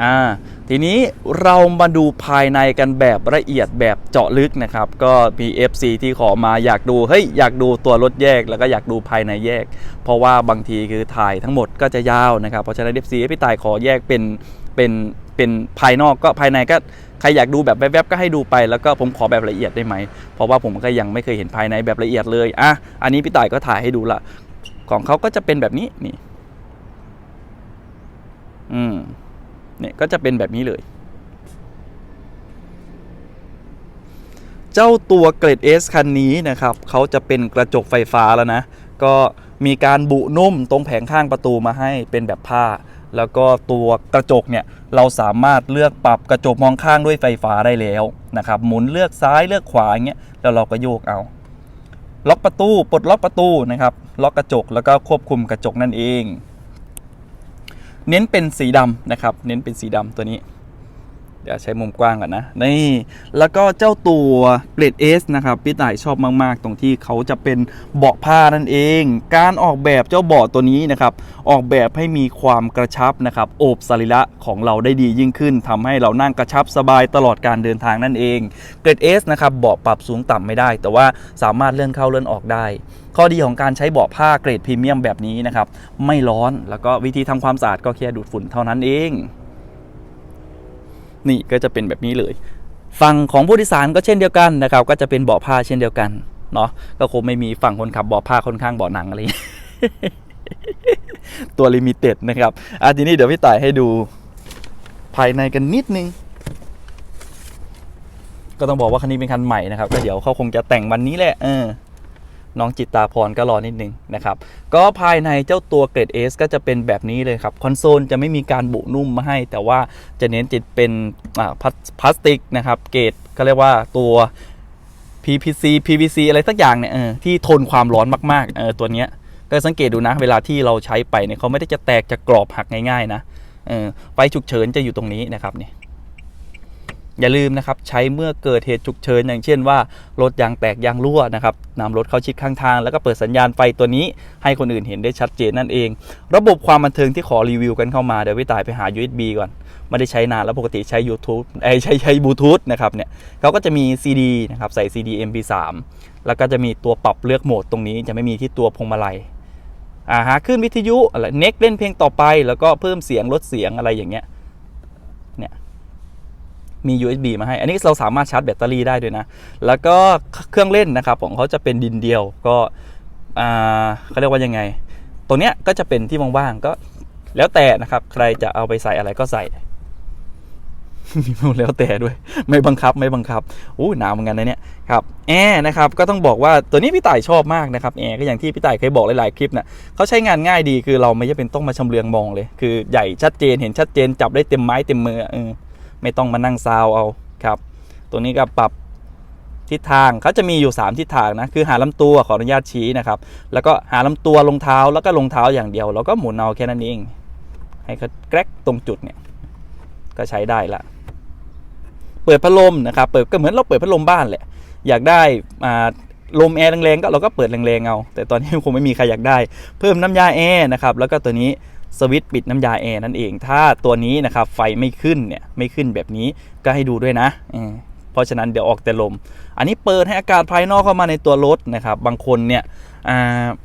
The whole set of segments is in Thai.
อ่าทีนี้เรามาดูภายในกันแบบละเอียดแบบเจาะลึกนะครับ ก็มี FC ที่ขอมาอยากดูเฮ้ยอยากดูตัวรถแยกแล้วก็อยากดูภายในแยก เพราะว่าบางทีคือถ่ายทั้งหมดก็จะยาวนะครับ เพราะฉะนั้น FC ให้พี่ตายขอแยกเป็นเป็นเป็นภายนอกก็ภายในก็ใครอยากดูแบบแวบๆก็ให้ดูไปแล้วก็ผมขอแบบละเอียดได้ไหมเพราะว่าผมก็ยังไม่เคยเห็นภายในแบบละเอียดเลยอะอันนี้พี่ตายก็ถ่ายให้ดูละของเขาก็จะเป็นแบบนี้นี่อืม เนี่ยก็จะเป็นแบบนี้เลย เจ้าตัวเกรด S คันนี้นะครับเขาจะเป็นกระจกไฟฟ้าแล้วนะ ก็มีการบุนุ่มตรงแผงข้างประตูมาให้เป็นแบบผ้า แล้วก็ตัวกระจกเนี่ยเราสามารถเลือกปรับกระจกมองข้างด้วยไฟฟ้าได้แล้วนะครับ หมุนเลือกซ้ายเลือกขวาอย่างเงี้ยแล้วเราก็โยกเอา ล็อกประตูปลดล็อกประตูนะครับ ล็อกกระจกแล้วก็ควบคุมกระจกนั่นเอง เน้นเป็นสีดำนะครับ เน้นเป็นสีดำตัวนี้ เดี๋ยวใช้มุมกว้างก่อนนะ นี่ แล้วก็เจ้าตัวเกรด S นะครับ พี่ต่ายชอบมากๆ ตรงที่เขาจะเป็นเบาะผ้านั่นเอง การออกแบบเจ้าเบาะตัวนี้นะครับ ออกแบบให้มีความกระชับนะครับ โอบสรีระของเราได้ดียิ่งขึ้นทำให้เรานั่งกระชับสบายตลอดการเดินทางนั่นเอง เกรด S นะครับเบาะปรับสูงต่ำไม่ได้ แต่ว่าสามารถเลื่อนเข้าเลื่อนออกได้ข้อดีของการใช้เบาะผ้าเกรดพรีเมียมแบบนี้นะครับ ไม่ร้อนแล้วก็วิธีทำความสะอาดก็แค่ดูดฝุ่นเท่านั้นเอง นี่ก็จะเป็นแบบนี้เลย ฝั่งของผู้โดยสารก็เช่นเดียวกันนะครับ ก็จะเป็นเบาะผ้าเช่นเดียวกันเนาะก็คงไม่มีฝั่งคนขับเบาะผ้าค่อนข้างเบาะหนังอะไรตัวลิมิเต็ดนะครับอะทีนี้เดี๋ยวพี่ต่ายให้ดูภายในกันนิดนึง ก็ต้องบอกว่าคันนี้เป็นคันใหม่นะครับก็เดี๋ยวเขาคงจะแต่งวันนี้แหละเออ น้องจิตตาพรก็รอนิดนึงนะครับ ก็ภายในเจ้าตัวเกรด S ก็จะเป็นแบบนี้เลยครับคอนโซลจะไม่มีการบุนุ่มมาให้ แต่ว่าจะเน้นติดเป็นพลาสพลาสติกนะครับ เกรดก็เรียกว่าตัว PPC PVC อะไรสักอย่างเนี่ยเออที่ทนความร้อนมากๆเออตัวเนี้ยก็สังเกตดูนะ เวลาที่เราใช้ไปเนี่ยเขาไม่ได้จะแตกจะกรอบหักง่ายๆนะเออไฟฉุกเฉินจะอยู่ตรงนี้นะครับเนี่ย อย่าลืมนะครับใช้เมื่อเกิดเหตุฉุกเฉินอย่างเช่นว่ารถยางแตกยางรั่วนะครับนำรถเข้าชิดข้างทาง แล้วก็เปิดสัญญาณไฟตัวนี้ ให้คนอื่นเห็นได้ชัดเจนนั่นเอง ระบบความบันเทิงที่ขอรีวิวกันเข้ามาเดี๋ยวพี่ตายไปหา USB ก่อน ไม่ได้ใช้นานแล้วปกติใช้ YouTube ไอใช้ใช้บลูทูธนะครับเนี่ยเขาก็จะมี CD นะครับใส่ CD MP3 แล้วก็จะมีตัวปรับเลือกโหมดตรงนี้จะไม่มีที่ตัวพวงมาลัยอ่าหาขึ้นวิทยุอะไรเน็กเล่นเพลงต่อไป แล้วก็เพิ่มเสียงลดเสียงอะไรอย่างเงี้ย มี USB มาให้ อันนี้เราสามารถชาร์จแบตเตอรี่ได้ด้วยนะ แล้วก็เครื่องเล่นนะครับของเขาจะเป็นดินเดียว ก็เขาเรียกว่ายังไง ตัวเนี้ยก็จะเป็นที่ว่างๆ ก็แล้วแต่นะครับ ใครจะเอาไปใส่อะไรก็ใส่มีมูแล้วแต่ด้วย ไม่บังคับไม่บังคับอู้หนาวเหมือนกันนะเนี่ยครับแอร์นะครับก็ต้องบอกว่าตัวนี้พี่ต่ายชอบมากนะครับแอร์ก็อย่างที่พี่ต่ายเคยบอกหลายๆคลิปนะเขาใช้งานง่ายดีคือเราไม่จำเป็นต้องมาชำเลืองมองเลย คือใหญ่ชัดเจนเห็นชัดเจนจับได้เต็มไม้เต็มมืออ ไม่ต้องมานั่งซาวเอาครับ ตัวนี้ก็ปรับทิศทางเขาจะมีอยู่ 3 ทิศทางนะ คือหาลำตัวขออนุญาตชี้นะครับ แล้วก็หาลำตัวลงเท้าแล้วก็ลงเท้าอย่างเดียว แล้วก็หมุนเอาแค่นั้นเอง ให้เขาแกรกตรงจุดเนี่ย ก็ใช้ได้ละ เปิดพัดลมนะครับ เปิดก็เหมือนเราเปิดพัดลมบ้านแหละ อยากได้ลมแอร์แรงๆก็เราก็เปิดแรงๆเอา แต่ตอนนี้คงไม่มีใครอยากได้ เพิ่มน้ำยาแอร์นะครับ แล้วก็ตัวนี้ สวิตช์ปิดน้ำยาแอร์นั่นเอง ถ้าตัวนี้นะครับไฟไม่ขึ้นเนี่ยไม่ขึ้นแบบนี้ก็ให้ดูด้วยนะเพราะฉะนั้นเดี๋ยวออกแต่ลม อันนี้เปิดให้อากาศภายนอกเข้ามาในตัวรถนะครับ บางคนเนี่ย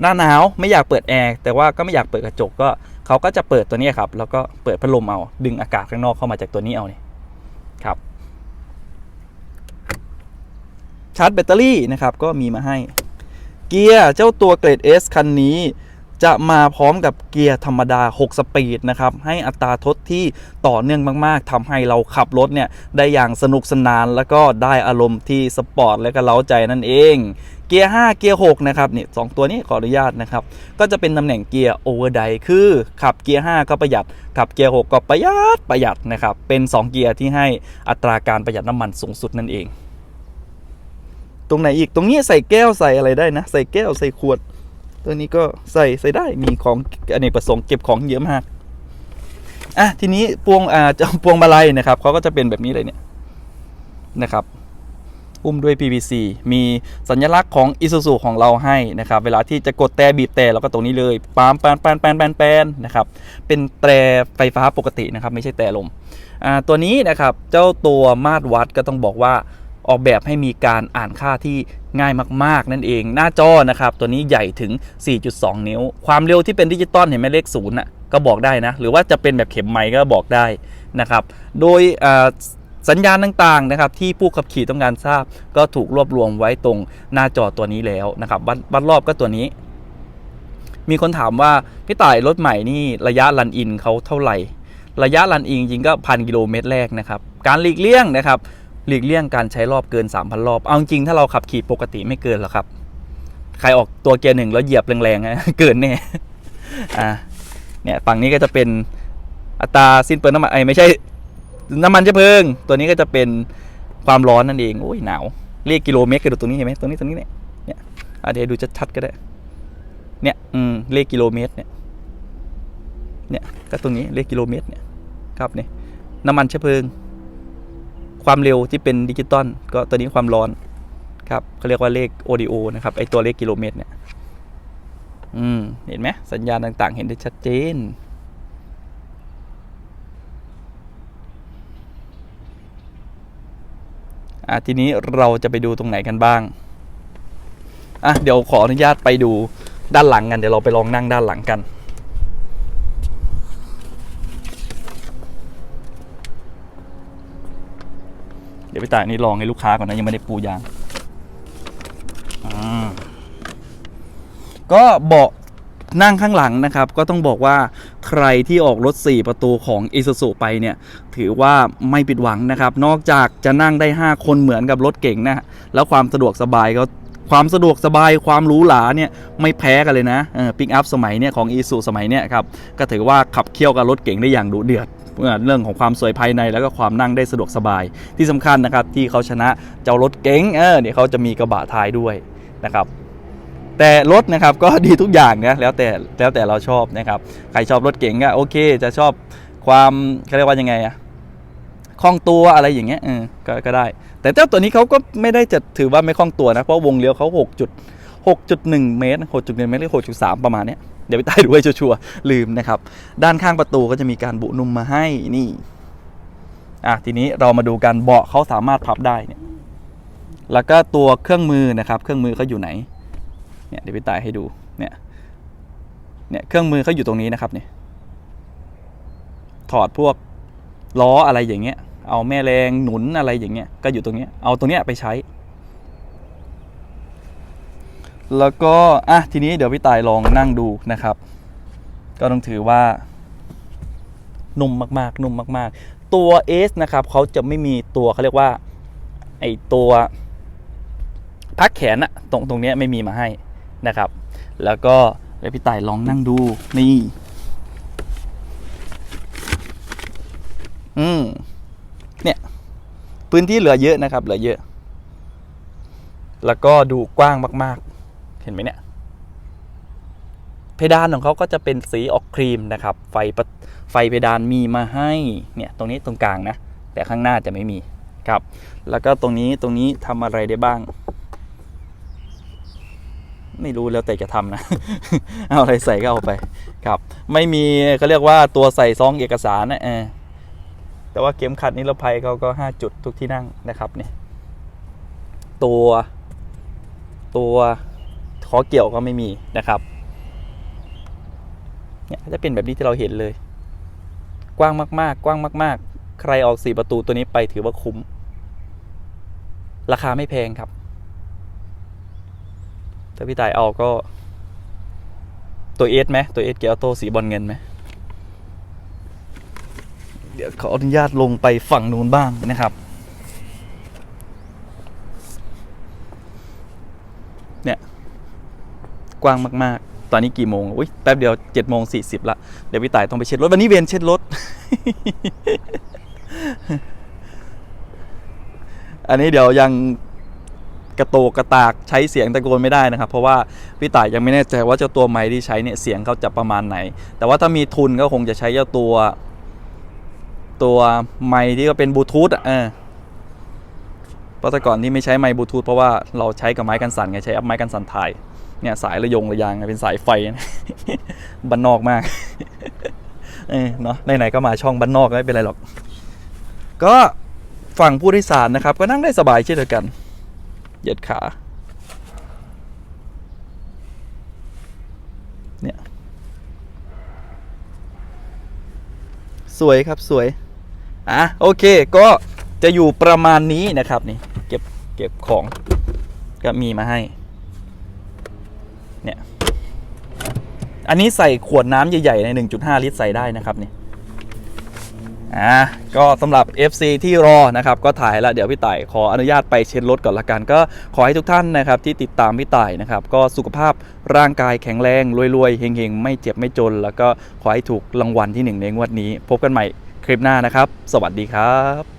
หน้าหนาวไม่อยากเปิดแอร์แต่ว่าก็ไม่อยากเปิดกระจกก็เขาก็จะเปิดตัวนี้ครับ แล้วก็เปิดพัดลมเอาดึงอากาศข้างนอกเข้ามาจากตัวนี้เอาเนี่ยครับ ชาร์จแบตเตอรี่นะครับก็มีมาให้ เกียร์เจ้าตัวเกรด S คันนี้ จะมาพร้อมกับเกียร์ธรรมดา 6 สปีดนะครับ ให้อัตราทดที่ต่อเนื่องมากๆทำให้เราขับรถเนี่ย ได้อย่างสนุกสนาน แล้วก็ได้อารมณ์ที่สปอร์ตและก็เล้าใจนั่นเองเกียร์ 5 เกียร์ 6 นะครับนี่สองตัวนี้ขออนุญาตนะครับ ก็จะเป็นตำแหน่งเกียร์โอเวอร์ไดคือขับเกียร์ 5 ก็ประหยัด ขับเกียร์ 6 ก็ประหยัดประหยัดนะครับ เป็น 2 เกียร์ที่ให้อัตราการประหยัดน้ำมันสูงสุดนั่นเอง ตรงไหนอีกตรงนี้ใส่แก้วใส่อะไรได้นะ ใส่แก้วใส่ขวด ตัวนี้ก็ใส่ใส่ได้มีของอเนกประสงค์เก็บของเยอะมากอะทีนี้พวงอ่าจะพวงมาลัยนะครับเขาก็จะเป็นแบบนี้เลยเนี่ยนะครับอุ้มด้วย PVC มีสัญลักษณ์ของ Isuzu ของเราให้นะครับ เวลาที่จะกดแต่บีบแต่เราก็ตรงนี้เลยปามปานปานปานปานปานนะครับ เป็นแตรไฟฟ้าปกตินะครับ ไม่ใช่แต่ลมอ่าตัวนี้นะครับ เจ้าตัวมาตรวัดก็ต้องบอกว่า ออกแบบให้มีการอ่านค่าที่ง่ายมากๆ นั่นเอง หน้าจอนะครับ ตัวนี้ใหญ่ถึง 4.2 นิ้ว ความเร็วที่เป็นดิจิตอลเห็นไหมเลขศูนย์น่ะก็บอกได้นะ หรือว่าจะเป็นแบบเข็มไม้ก็บอกได้นะครับ โดยสัญญาณต่างๆนะครับที่ผู้ขับขี่ต้องการทราบ ก็ถูกรวบรวมไว้ตรงหน้าจอตัวนี้แล้วนะครับวัดวัดรอบก็ตัวนี้ มีคนถามว่าพี่ต่ายรถใหม่นี่ระยะรันอินเขาเท่าไหร่ ระยะรันอินจริงก็พันกิโลเมตรแรกนะครับ การหลีกเลี่ยงนะครับ หลีกเลี่ยงการใช้รอบเกิน 3,000 รอบ เอาจริงๆถ้าเราขับขี่ปกติไม่เกินหรอกครับ ใครออกตัวเกียร์หนึ่งแล้วเหยียบแรงๆเกินแน่อ่าเนี่ยฝั่งนี้ก็จะเป็นอัตราสิ้นเปลืองน้ำมันไอยไม่ใช่น้ำมันเชื้อเพลิง ตัวนี้ก็จะเป็นความร้อนนั่นเองโอ้ยหนาวเรียกกิโลเมตรกันดูตรงนี้เห็นไหมตรงนี้ตรงนี้เนี่ยเนี่ยอะเดี๋ยวดูชัดๆก็ได้ เนี่ยอืมเลขกิโลเมตรเนี่ยเนี่ยก็ตรงนี้เลขกิโลเมตรเนี่ยครับเนี่ยน้ำมันเชื้อเพลิง ความเร็วที่เป็นดิจิตอลก็ตัวนี้ความร้อนครับเขาเรียกว่าเลข ODO นะครับไอตัวเลขกิโลเมตรเนี่ยอืมเห็นไหมสัญญาณต่างๆ เห็นได้ชัดเจนอะทีนี้เราจะไปดูตรงไหนกันบ้างอะเดี๋ยวขออนุญาตไปดูด้านหลังกันเดี๋ยวเราไปลองนั่งด้านหลังกัน ดี๋ยวพี่ต่ายนี่ลองให้ลูกค้าก่อนนะยังไม่ได้ปูยางก็เบาะนั่งข้างหลังนะครับ ก็ต้องบอกว่าใครที่ออกรถ 4 ประตูของ i s u z u ไปเนี่ย ถือว่าไม่ผิดหวังนะครับ นอกจากจะนั่งได้ 5 คนเหมือนกับรถเก่งนะ แล้วความสะดวกสบายก็ความสะดวกสบายความหรูหราเนี่ยไม่แพ้กันเลยนะปิกอัพสมัยเนี่ยของ i s u สมัยเนี่ยครับก็ถือว่าขับเคี่ยวกับรถเก่งได้อย่างดุเดือด เรื่องของความสวยภายในแล้วก็ความนั่งได้สะดวกสบาย ที่สำคัญนะครับที่เขาชนะเจ้ารถเก๋งเออเนี่ยเขาจะมีกระบะท้ายด้วยนะครับแต่รถนะครับก็ดีทุกอย่างนะแล้วแต่แล้วแต่เราชอบนะครับใครชอบรถเก๋งก็โอเค จะชอบความเขาเรียกว่ายังไงอะคล่องตัวอะไรอย่างเงี้ยเออก็ก็ได้ แต่เจ้าตัวนี้เขาก็ไม่ได้จะถือว่าไม่คล่องตัวนะเพราะวงเลี้ยวเขา6จุด6.1 เมตร6.1เมตรหรือ6.3 ประมาณเนี้ย เดี๋ยวไปใต้ดูให้ชัวร์ๆลืมนะครับ ด้านข้างประตูก็จะมีการบุนุ่มมาให้นี่อะทีนี้เรามาดูกันเบาะเขาสามารถพับได้เนี่ยแล้วก็ตัวเครื่องมือนะครับ เครื่องมือเขาอยู่ไหนเนี่ยเดี๋ยวพี่ตายให้ดูเนี่ยเนี่ยเครื่องมือเขาอยู่ตรงนี้นะครับเนี่ยถอดพวกล้ออะไรอย่างเงี้ย เอาแม่แรงหนุนอะไรอย่างเงี้ยก็อยู่ตรงเนี้ยเอาตรงเนี้ยไปใช้ แล้วก็อะทีนี้เดี๋ยวพี่ตายลองนั่งดูนะครับ ก็ต้องถือว่า นุ่มมากๆ นุ่มมากๆ ตัว S นะครับเขาจะไม่มีตัวเขาเรียกว่าไอตัวพักแขนอะตรงตรงเนี้ยไม่มีมาให้นะครับ แล้วก็เดี๋ยวพี่ต่ายลองนั่งดูนี่อืมเนี่ยพื้นที่เหลือเยอะนะครับ เหลือเยอะ แล้วก็ดูกว้างมาก ๆ ห็นไหมเนี่ยเพดานของเขาก็จะเป็นสีออกครีมนะครับ ไฟไฟเพดานมีมาให้เนี่ยตรงนี้ตรงกลางนะ แต่ข้างหน้าจะไม่มีครับ แล้วก็ตรงนี้ตรงนี้ทำอะไรได้บ้าง ไม่รู้แล้วแต่จะทำนะ เอาอะไรใส่ก็เอาไปครับ ไม่มีเขาเรียกว่าตัวใส่ซองเอกสารนะเออแต่ว่าเข็มขัดนิรภัยเขาก็ห้าจุดทุกที่นั่งนะครับเนี่ยตัวตัว ขอเกี่ยวก็ไม่มีนะครับเนี่ยจะเป็นแบบนี้ที่เราเห็นเลย กว้างมาก ๆ กว้างมาก ๆ ใครออกสี่ประตูตัวนี้ไปถือว่าคุ้ม ราคาไม่แพงครับถ้าพี่ตายเอาก็ตัวเอสไหมตัวเอสเกียร์ออโต้สีบอลเงินไหมเดี๋ยวขออนุญาตลงไปฝั่งนู้นบ้างนะครับ เนี่ย กว้างมากๆ ตอนนี้กี่โมงอุ้ยแป๊บเดียวเจ็ดโมงสี่สิบละเดี๋ยวพี่ต่ายต้องไปเช็ดรถ วันนี้เวียนเช็ดรถ อันนี้เดี๋ยวยังกระโตกกระตากใช้เสียงตะโกนไม่ได้นะครับ เพราะว่าพี่ต่ายยังไม่แน่ใจว่าเจ้าตัวไม้ที่ใช้เนี่ยเสียงเขาจะประมาณไหน แต่ว่าถ้ามีทุนก็คงจะใช้เจ้าตัว ตัวไม้ที่ก็เป็นบลูทูธอะเพราะแต่ก่อนที่ไม่ใช้ไมค์บลูทูธเพราะว่าเราใช้กับไม้กันสั่นไงใช้แอปไม้กันสั่นถ่าย เนี่ยสายระยงระยางเป็นสายไฟบ้านนอกมากเออเนาะไหนๆก็มาช่องบ้านนอกไม่เป็นไรหรอก ก็ฝั่งผู้โดยสารนะครับ ก็นั่งได้สบายเช่นเดียวกัน เหยียดขา เนี่ย สวยครับสวย อะ โอเค ก็จะอยู่ประมาณนี้นะครับ นี่ เก็บเก็บของก็มีมาให้ เนี่ย อันนี้ใส่ขวดน้ำใหญ่ๆใน 1.5 ลิตรใส่ได้นะครับนี่อะก็สำหรับ FC ที่รอนะครับก็ถ่ายแล้วเดี๋ยวพี่ต่ายขออนุญาตไปเช็ดรถก่อนละกัน ก็ขอให้ทุกท่านนะครับที่ติดตามพี่ต่ายนะครับก็สุขภาพร่างกายแข็งแรงรวยๆเฮงๆ ไม่เจ็บไม่จน แล้วก็ขอให้ถูกรางวัลที่หนึ่งในงวดนี้ พบกันใหม่คลิปหน้านะครับ สวัสดีครับ